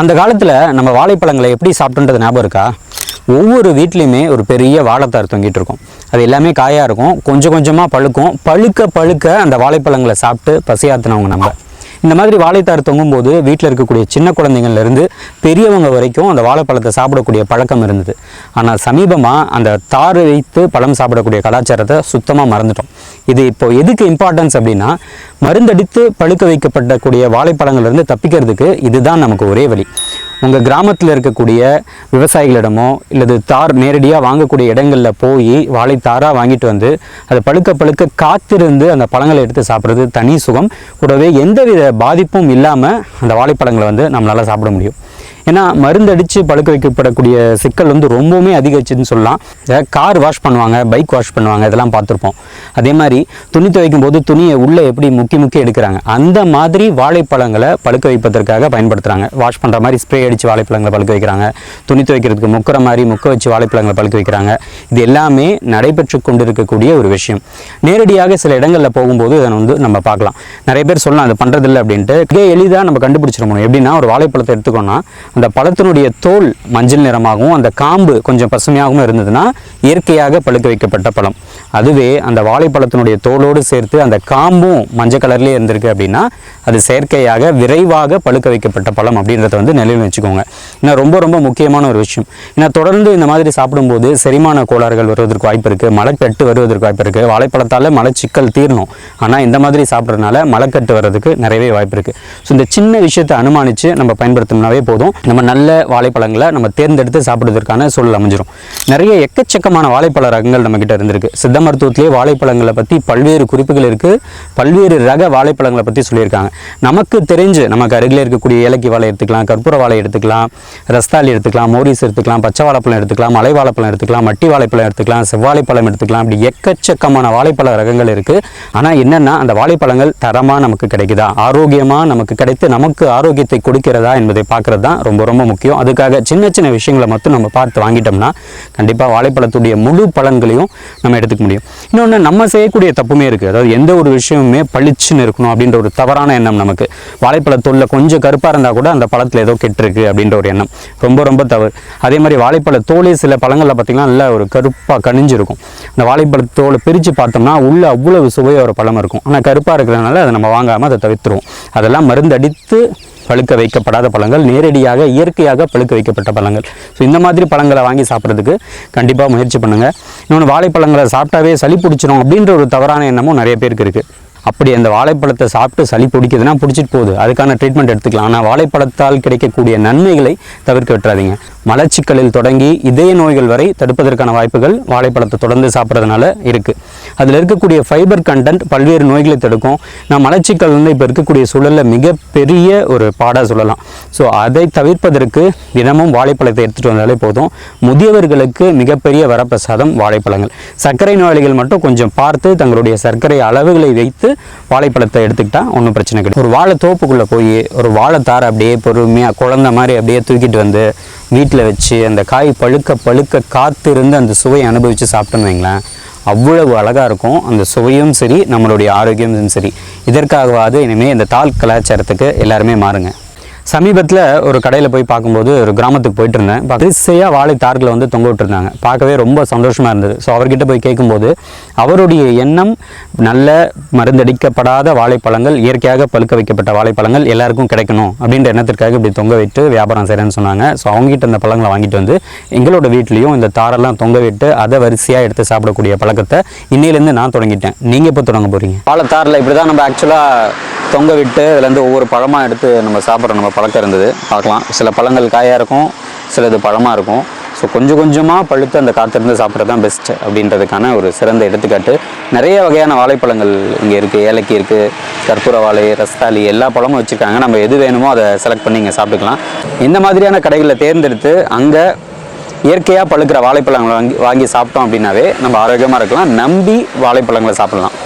அந்த காலத்தில் நம்ம வாழைப்பழங்களை எப்படி சாப்பிட்டுன்றது ஞாபகம் இருக்கா? ஒவ்வொரு வீட்லேயுமே ஒரு பெரிய வாழைத்தார் தொங்கிட்டு இருக்கும். அது எல்லாமே காயாக இருக்கும். கொஞ்சம் கொஞ்சமாக பழுக்கும். பழுக்க பழுக்க அந்த வாழைப்பழங்களை சாப்பிட்டு பசியாத்தினவங்க நம்ம. இந்த மாதிரி வாழைத்தார் தொங்கும்போது வீட்டில் இருக்கக்கூடிய சின்ன குழந்தைங்கள்லேருந்து பெரியவங்க வரைக்கும் அந்த வாழைப்பழத்தை சாப்பிடக்கூடிய பழக்கம் இருந்தது. ஆனால் சமீபமாக அந்த தார் வைத்து பழம் சாப்பிடக்கூடிய கலாச்சாரத்தை சுத்தமாக மறந்துட்டோம். இது இப்போ எதுக்கு இம்பார்ட்டன்ஸ் அப்படின்னா மருந்தடித்து பழுக்க வைக்கப்படக்கூடிய வாழைப்பழங்கள்லேருந்து தப்பிக்கிறதுக்கு இதுதான் நமக்கு ஒரே வழி. உங்கள் கிராமத்தில் இருக்கக்கூடிய விவசாயிகளிடமோ இல்லது தார் நேரடியாக வாங்கக்கூடிய இடங்களில் போய் வாழை தாராக வாங்கிட்டு வந்து அதை பழுக்க பழுக்க காத்திருந்து அந்த பழங்களை எடுத்து சாப்பிட்றது தனி சுகம். கூடவே எந்தவித பாதிப்பும் இல்லாமல் அந்த வாழைப்பழங்களை வந்து நம்மளால் சாப்பிட முடியும். ஏன்னா மருந்தடித்து பழுக்க வைக்கப்படக்கூடிய சிக்கல் வந்து ரொம்பவுமே அதிகரிச்சுன்னு சொல்லலாம். கார் வாஷ் பண்ணுவாங்க பைக் வாஷ் பண்ணுவாங்க இதெல்லாம் பார்த்துருப்போம். அதே மாதிரி துணி துவைக்கும் போது துணியை உள்ளே எப்படி முக்கி முக்கி எடுக்கிறாங்க அந்த மாதிரி வாழைப்பழங்களை பழுக்க வைப்பதற்காக பயன்படுத்துகிறாங்க வாஷ் பண்ணுற மாதிரி ஸ்ப்ரே அடித்து வாழைப்பழங்களை பழுக்க வைக்கிறாங்க. துணி துவைக்கிறதுக்கு முக்கிற மாதிரி முக்க வச்சு வாழைப்பழங்களை பழுக்க வைக்கிறாங்க. இது எல்லாமே நடைபெற்று கொண்டிருக்கக்கூடிய ஒரு விஷயம். நேரடியாக சில இடங்களில் போகும்போது இதை வந்து நம்ம பார்க்கலாம். நிறைய பேர் சொல்லலாம் அது பண்ணுறதில்ல அப்படின்ட்டு. மிக எளிதாக நம்ம கண்டுபிடிச்சிட முடியும். எப்படின்னா ஒரு வாழைப்பழத்தை எடுத்துக்கோன்னா அந்த பழத்தினுடைய தோல் மஞ்சள் நிறமாகவும் அந்த காம்பு கொஞ்சம் பசுமையாகவும் இருந்ததுன்னா இயற்கையாக பழுக்க வைக்கப்பட்ட பழம். அதுவே அந்த வாழைப்பழத்தினுடைய தோலோடு சேர்த்து அந்த காம்பும் மஞ்சள் கலர்லேயே இருந்திருக்கு அப்படின்னா அது செயற்கையாக விரைவாக பழுக்க வைக்கப்பட்ட பழம் அப்படின்றத வந்து நிலையில் வச்சுக்கோங்க. ஏன்னா ரொம்ப ரொம்ப முக்கியமான ஒரு விஷயம். ஏன்னா தொடர்ந்து இந்த மாதிரி சாப்பிடும்போது செரிமான கோளாறுகள் வருவதற்கு வாய்ப்பு இருக்குது மலைக்கட்டு வருவதற்கு வாய்ப்பு இருக்குது வாழைப்பழத்தால் மலச்சிக்கல் தீரணும். ஆனால் இந்த மாதிரி சாப்பிட்றதுனால மலைக்கட்டு வர்றதுக்கு நிறையவே வாய்ப்பு இருக்குது ஸோ இந்த சின்ன விஷயத்தை அனுமானித்து நம்ம பயன்படுத்தினாவே போதும். நம்ம நல்ல வாழைப்பழங்களை நம்ம தேர்ந்தெடுத்து சாப்பிடுவதற்கான சூழல் அமைஞ்சிரும். நிறைய எக்கச்சக்கமான வாழைப்பழ ரகங்கள் நம்மக்கிட்ட இருந்திருக்கு. சித்த மருத்துவத்திலே வாழைப்பழங்களை பற்றி பல்வேறு குறிப்புகள் இருக்குது பல்வேறு ரக வாழைப்பழங்களை பற்றி சொல்லியிருக்காங்க. நமக்கு தெரிஞ்சு நமக்கு அருகில் இருக்கக்கூடிய ஏலக்கி வாழை எடுத்துக்கலாம் கற்பூர வாழை எடுத்துக்கலாம் ரஸ்தாலி எடுத்துக்கலாம் மோரிஸ் எடுத்துக்கலாம் பச்சை வாழைப்பழம் எடுத்துக்கலாம் மலை வாழைப்பழம் எடுத்துக்கலாம் மட்டி வாழைப்பழம் எடுத்துக்கலாம் செவ்வாழைப்பழம் எடுத்துக்கலாம். அப்படி எக்கச்சக்கமான வாழைப்பழ ரகங்கள் இருக்குது ஆனால் என்னென்னா அந்த வாழைப்பழங்கள் தரமாக நமக்கு கிடைக்குதா? ஆரோக்கியமாக நமக்கு கிடைத்து நமக்கு ஆரோக்கியத்தை கொடுக்கிறதா என்பதை பார்க்குறது தான் ரொம்ப ரொம்ப முக்கியம். அதுக்காக சின்ன சின்ன விஷயங்களை மட்டும் நம்ம பார்த்து வாங்கிட்டோம்னா கண்டிப்பாக வாழைப்பழத்துடைய முழு பலன்களையும் நம்ம எடுத்துக்க முடியும். இன்னொன்று நம்ம செய்யக்கூடிய தப்புமே இருக்குது அதாவது எந்த ஒரு விஷயமுமே பளிச்சுன்னு இருக்கணும் அப்படின்ற ஒரு தவறான எண்ணம் நமக்கு. வாழைப்பழத்தோல்ல கொஞ்சம் கருப்பாக இருந்தால் கூட அந்த பழத்தில் ஏதோ கெட்டிருக்கு அப்படின்ற ஒரு எண்ணம். ரொம்ப ரொம்ப தவறு. அதே மாதிரி வாழைப்பழ தோலே சில பழங்களில் பார்த்திங்கன்னா நல்ல ஒரு கருப்பாக கணிஞ்சிருக்கும் அந்த வாழைப்பழத்தோலை பிரித்து பார்த்தோம்னா உள்ளே அவ்வளவு சுவையாக ஒரு பழம் இருக்கும். ஆனால் கருப்பாக இருக்கிறதுனால அதை நம்ம வாங்காமல் அதை தவிர்த்துருவோம். அதெல்லாம் மருந்தடித்து பழுக்க வைக்கப்படாத பழங்கள் நேரடியாக இயற்கையாக பழுக்க வைக்கப்பட்ட பழங்கள். ஸோ இந்த மாதிரி பழங்களை வாங்கி சாப்பிட்றதுக்கு கண்டிப்பாக முயற்சி பண்ணுங்கள் இன்னொன்று வாழைப்பழங்களை சாப்பிட்டாவே சளி பிடிச்சிரும் அப்படின்ற ஒரு தவறான எண்ணமும் நிறைய பேருக்கு இருக்குது அப்படி அந்த வாழைப்பழத்தை சாப்பிட்டு சளி பிடிக்குதுன்னா பிடிச்சிட்டு போகுது. அதுக்கான ட்ரீட்மெண்ட் எடுத்துக்கலாம். ஆனால் வாழைப்பழத்தால் கிடைக்கக்கூடிய நன்மைகளை தவிர்க்க விட்டுறாதீங்க. மலச்சிக்கலில் தொடங்கி இதய நோய்கள் வரை தடுப்பதற்கான வாய்ப்புகள் வாழைப்பழத்தை தொடர்ந்து சாப்பிட்றதுனால இருக்குது அதில் இருக்கக்கூடிய ஃபைபர் கண்டென்ட் பல்வேறு நோய்களை தடுக்கும். நான் மலச்சிக்கல் வந்து இப்போ இருக்கக்கூடிய சூழலில் மிகப்பெரிய ஒரு பாடாக சொல்லலாம். ஸோ அதை தவிர்ப்பதற்கு தினமும் வாழைப்பழத்தை எடுத்துகிட்டு வந்தாலே போதும். முதியவர்களுக்கு மிகப்பெரிய வரப்பிரசாதம் வாழைப்பழங்கள். சர்க்கரை நோயாளிகள் மட்டும் கொஞ்சம் பார்த்து தங்களுடைய சர்க்கரை அளவுகளை வைத்து வாழைப்பழத்தை எடுத்துக்கிட்டால் ஒன்றும் பிரச்சனை கிடையாது. ஒரு வாழை தோப்புக்குள்ளே போய் ஒரு வாழைத்தாரை அப்படியே பொறுமையாக குழந்த மாதிரி அப்படியே தூக்கிட்டு வந்து வீட்டில் வச்சு அந்த காய் பழுக்க பழுக்க காத்திருந்து அந்த சுவையை அனுபவித்து சாப்பிட்டோன்னு வைங்களேன் அவ்வளவு அழகாக இருக்கும். அந்த சுவையும் சரி நம்மளுடைய ஆரோக்கியமும் சரி. இதற்காகவாது இனிமேல் இந்த தால் கலாச்சாரத்துக்கு எல்லாருமே மாறுங்க. சமீபத்தில் ஒரு கடையில் போய் பார்க்கும்போது ஒரு கிராமத்துக்கு போயிட்டு இருந்தேன். வரிசையாக வாழை தார்களை வந்து தொங்க விட்டுருந்தாங்க. பார்க்கவே ரொம்ப சந்தோஷமாக இருந்தது. ஸோ அவர்கிட்ட போய் கேட்கும்போது அவருடைய எண்ணம் நல்ல மருந்தடிக்கப்படாத வாழைப்பழங்கள் இயற்கையாக பழுக்க வைக்கப்பட்ட வாழைப்பழங்கள் எல்லாருக்கும் கிடைக்கணும் அப்படின்ற எண்ணத்திற்காக இப்படி தொங்க விட்டு வியாபாரம் செய்கிறேன்னு சொன்னாங்க. ஸோ அவங்ககிட்ட அந்த பழங்களை வாங்கிட்டு வந்து எங்களோட வீட்லேயும் இந்த தாரெல்லாம் தொங்க விட்டு அதை வரிசையாக எடுத்து சாப்பிடக்கூடிய பழக்கத்தை இன்னையிலேருந்து நான் தொடங்கிட்டேன். நீங்கள் எப்போ தொடங்க போகிறீங்க வாழைத்தாரில் இப்படி தான் நம்ம ஆக்சுவலாக தொங்க விட்டு இதுலேருந்து ஒவ்வொரு பழமாக எடுத்து நம்ம சாப்பிட்ற நம்ம பழக்கம் இருந்தது. பார்க்கலாம். சில பழங்கள் காயாக இருக்கும் சிலது பழமாக இருக்கும். ஸோ கொஞ்சம் கொஞ்சமாக பழுத்து அந்த காத்திருந்து சாப்பிட்றது தான் பெஸ்ட் அப்படின்றதுக்கான ஒரு சிறந்த எடுத்துக்காட்டு. நிறைய வகையான வாழைப்பழங்கள் இங்கே இருக்குது ஏலக்கி இருக்குது கற்பூர வாழை ரஸ்தாலி எல்லா பழமும் வச்சுருக்காங்க. நம்ம எது வேணுமோ அதை செலக்ட் பண்ணி இங்கே சாப்பிட்டுக்கலாம். இந்த மாதிரியான கடைகளை தேர்ந்தெடுத்து அங்கே இயற்கையாக பழுக்கிற வாழைப்பழங்களை வாங்கி வாங்கி சாப்பிட்டோம் அப்படின்னாவே நம்ம ஆரோக்கியமாக இருக்கலாம். நம்பி வாழைப்பழங்களை சாப்பிட்லாம்.